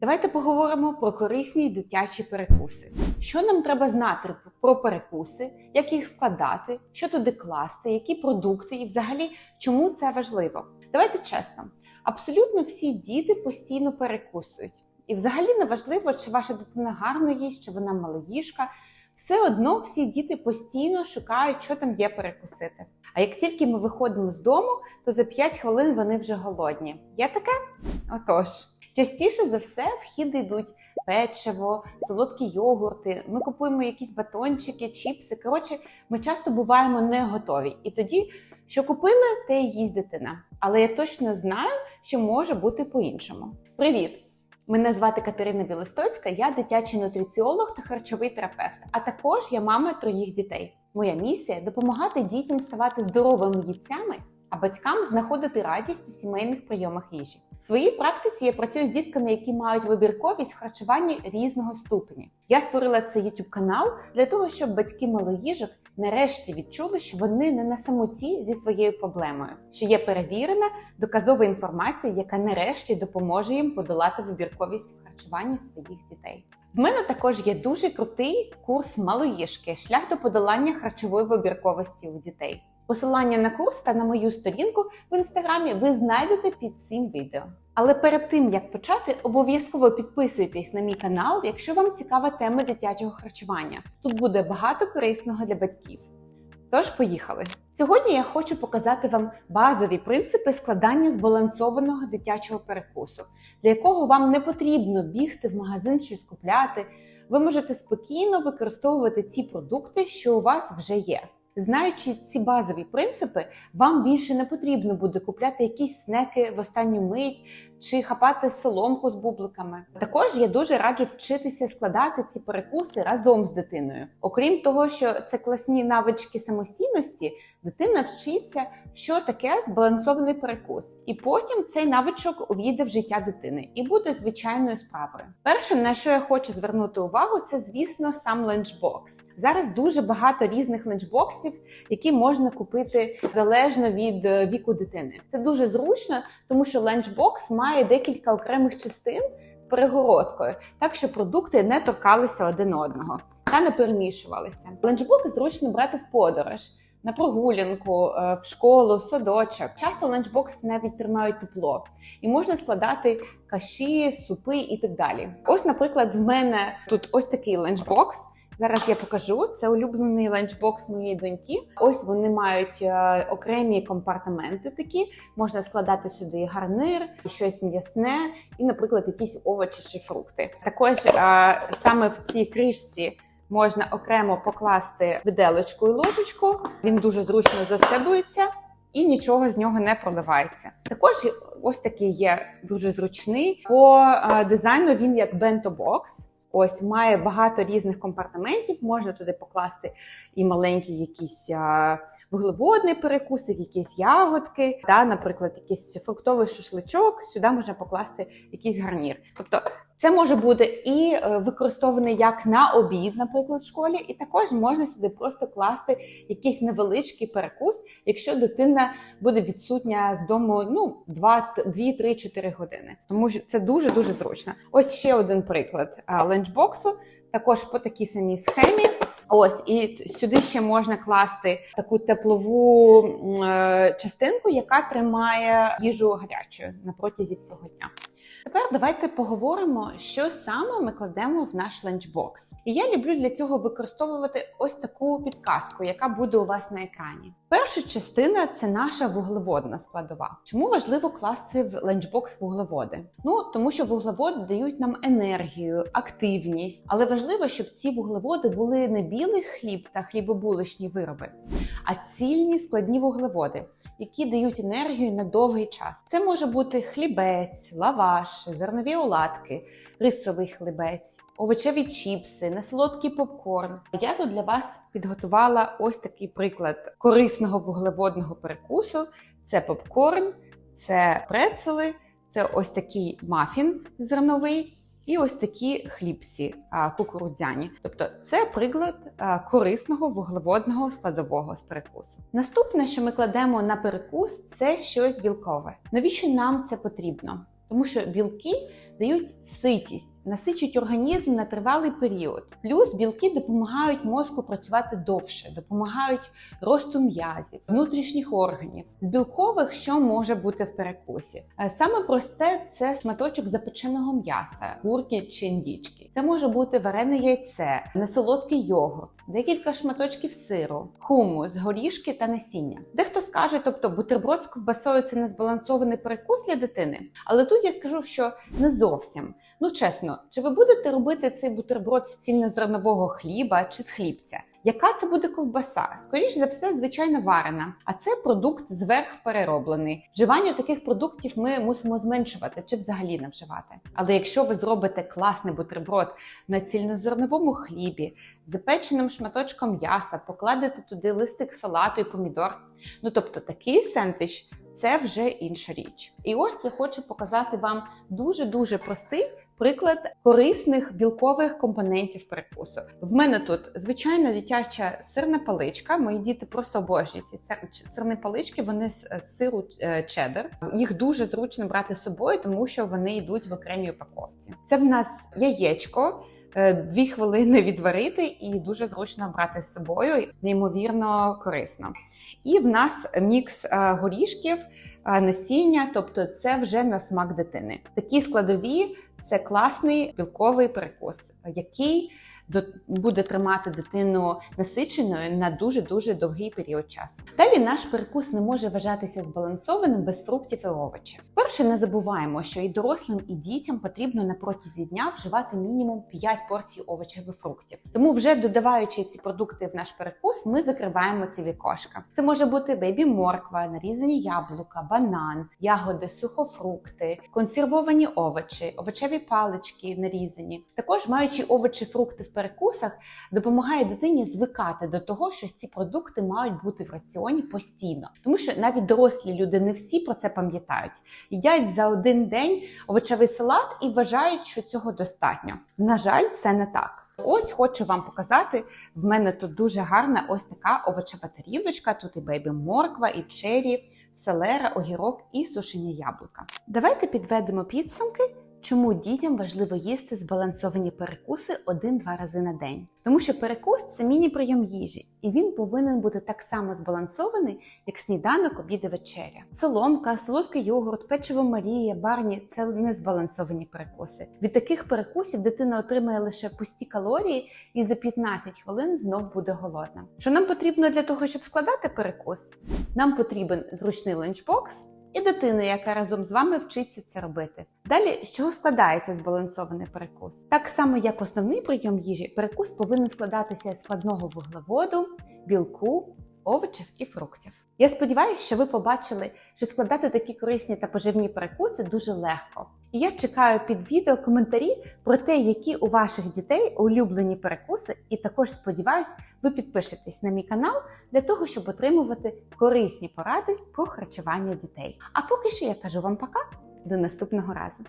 Давайте поговоримо про корисні дитячі перекуси. Що нам треба знати про перекуси, як їх складати, що туди класти, які продукти і взагалі чому це важливо? Давайте чесно, абсолютно всі діти постійно перекусують. І взагалі не важливо, чи ваша дитина гарно їсть, чи вона малоїжка. Все одно всі діти постійно шукають, що там є перекусити. А як тільки ми виходимо з дому, то за 5 хвилин вони вже голодні. Є таке? Отож, частіше за все в йдуть печиво, солодкі йогурти. Ми купуємо якісь батончики, чіпси. Коротше, ми часто буваємо не готові. І тоді, що купили, те й їсть дитина. Але я точно знаю, що може бути по-іншому. Привіт! Мене звати Катерина Білостоцька, я дитячий нутриціолог та харчовий терапевт. А також я мама троїх дітей. Моя місія допомагати дітям ставати здоровими їдцями, а батькам знаходити радість у сімейних прийомах їжі. В своїй практиці я працюю з дітками, які мають вибірковість в харчуванні різного ступеня. Я створила цей YouTube канал для того, щоб батьки малоїжок нарешті відчули, що вони не на самоті зі своєю проблемою, що є перевірена доказова інформація, яка нарешті допоможе їм подолати вибірковість в харчуванні своїх дітей. В мене також є дуже крутий курс малоїжки шлях до подолання харчової вибірковості у дітей. Посилання на курс та на мою сторінку в інстаграмі ви знайдете під цим відео. Але перед тим як почати, обов'язково підписуйтесь на мій канал, якщо вам цікава тема дитячого харчування. Тут буде багато корисного для батьків. Тож, поїхали! Сьогодні я хочу показати вам базові принципи складання збалансованого дитячого перекусу, для якого вам не потрібно бігти в магазин щось купляти. Ви можете спокійно використовувати ті продукти, що у вас вже є. Знаючи ці базові принципи, вам більше не потрібно буде купляти якісь снеки в останню мить чи хапати соломку з бубликами. Також я дуже раджу вчитися складати ці перекуси разом з дитиною. Окрім того, що це класні навички самостійності, дитина вчиться, що таке збалансований перекус, і потім цей навичок увійде в життя дитини і буде звичайною справою. Перше, на що я хочу звернути увагу, це звісно сам ленчбокс. Зараз дуже багато різних ленчбоксів, які можна купити залежно від е, віку дитини. Це дуже зручно, тому що ленчбокс має декілька окремих частин перегородкою, так що продукти не торкалися один одного та не перемішувалися. Ленчбокс зручно брати в подорож. На прогулянку, е, в школу, в садочок. Часто ланчбокси навіть тримають тепло, і можна складати каші, супи і так далі. Ось, наприклад, в мене тут ось такий ланчбокс. Зараз я покажу. Це улюблений ланчбокс моєї доньки. Ось вони мають е, окремі компартаменти. Такі можна складати сюди гарнир, щось м'ясне, і, наприклад, якісь овочі чи фрукти. Також е, саме в цій кришці. Можна окремо покласти виделочку і ложечку. Він дуже зручно застебується і нічого з нього не проливається. Також ось такий є дуже зручний. По е, дизайну він як бенто-бокс. Ось має багато різних компартаментів. Можна туди покласти і маленький якісь вуглеводний перекусик, якісь ягодки, та, наприклад, якийсь фруктовий шашличок. Сюди можна покласти якийсь гарнір. Тобто це може бути і е, використований як на обід, наприклад, в школі, і також можна сюди просто класти якийсь невеличкий перекус, якщо дитина буде відсутня з дому ну 2-3-4 години. Тому що це дуже дуже зручно. Ось ще один приклад ленчбоксу, також по такій самій схемі. Ось і сюди ще можна класти таку теплову е, частинку, яка тримає їжу гарячою на протязі всього дня. Тепер давайте поговоримо, що саме ми кладемо в наш ланчбокс. І я люблю для цього використовувати ось таку підказку, яка буде у вас на екрані. Перша частина це наша вуглеводна складова. Чому важливо класти в ланчбокс вуглеводи? Ну тому що вуглеводи дають нам енергію, активність, але важливо, щоб ці вуглеводи були не білий хліб та хлібобулочні вироби, а цільні складні вуглеводи які дають енергію на довгий час. Це може бути хлібець, лаваш, зернові оладки, рисовий хлібець, овочеві чіпси, несолодкий попкорн. Я тут для вас підготувала ось такий приклад корисного вуглеводного перекусу: це попкорн, це прецели, це ось такий мафін зерновий. І ось такі хлібці кукурудзяні. Тобто це приклад корисного вуглеводного складового з перекусу. Наступне, що ми кладемо на перекус, це щось білкове. Навіщо нам це потрібно? тому що білки дають ситість, насичують організм на тривалий період. Плюс білки допомагають мозку працювати довше, допомагають росту м'язів, внутрішніх органів. З білкових що може бути в перекусі? Е, Саме просте це сматочок запеченого м'яса, курки чи індічки. Це може бути варене яйце, несолодкий йогурт, декілька шматочків сиру, хумус, горішки та насіння. Дехто скаже, тобто бутерброд з ковбасою це не збалансований перекус для дитини. Але тут я скажу, що не зовсім. Ну чесно, чи ви будете робити цей бутерброд з цільнозернового хліба чи з хлібця? Яка це буде ковбаса? Скоріш за все, звичайно, варена. А це продукт зверх перероблений. Вживання таких продуктів ми мусимо зменшувати чи взагалі не вживати. Але якщо ви зробите класний бутерброд на цільнозерновому хлібі, запеченим шматочком м'яса, покладете туди листик салату і помідор. Ну тобто такий сендвіч це вже інша річ. І ось я хочу показати вам дуже дуже простий. Приклад корисних білкових компонентів перекусу. В мене тут звичайна дитяча сирна паличка. Мої діти просто обожнюють ці сир- сирні палички. Вони з з сиру е, чеддер. Їх дуже зручно брати з собою, тому що вони йдуть в окремій упаковці. Це в нас яєчко. е, Дві хвилини відварити і дуже зручно брати з собою, неймовірно корисно. І в нас мікс е, горішків, е, насіння, тобто це вже на смак дитини. Такі складові це класний білковий перекус, який буде тримати дитину насиченою на дуже дуже довгий період часу. Далі наш перекус не може вважатися збалансованим без фруктів і овочів. Перше, не забуваємо, що і дорослим, і дітям потрібно на протязі дня вживати мінімум 5 порцій овочів і фруктів. Тому, вже додаваючи ці продукти в наш перекус, ми закриваємо ці вікошка. Це може бути бейбі морква, нарізані яблука, банан, ягоди, сухофрукти, консервовані овочі, овочеві палички нарізані. Також маючи овочі, фрукти в перекусах, допомагає дитині звикати до того, що ці продукти мають бути в раціоні постійно, тому що навіть дорослі люди не всі про це пам'ятають. Їдять за один день овочевий салат і вважають, що цього достатньо. На жаль, це не так. Ось хочу вам показати. В мене тут дуже гарна ось така овочева тарілочка. Тут і бейбі морква, і чері, селера, огірок і сушені яблука. Давайте підведемо підсумки. Чому дітям важливо їсти збалансовані перекуси один-два рази на день? Тому що перекус це міні-прийом їжі, і він повинен бути так само збалансований, як сніданок, обід і вечеря. Соломка, солодкий йогурт, печиво Марія, барні це не збалансовані перекуси. Від таких перекусів дитина отримає лише пусті калорії і за 15 хвилин знов буде голодна. Що нам потрібно для того, щоб складати перекус? Нам потрібен зручний ланчбокс і дитину, яка разом з вами вчиться це робити. Далі, з чого складається збалансований перекус? Так само, як основний прийом їжі, перекус повинен складатися з складного вуглеводу, білку, овочів і фруктів. Я сподіваюся, що ви побачили, що складати такі корисні та поживні перекуси дуже легко. І я чекаю під відео коментарі про те, які у ваших дітей улюблені перекуси, і також сподіваюсь, ви підпишетесь на мій канал для того, щоб отримувати корисні поради про харчування дітей. А поки що я кажу вам пока, до наступного разу.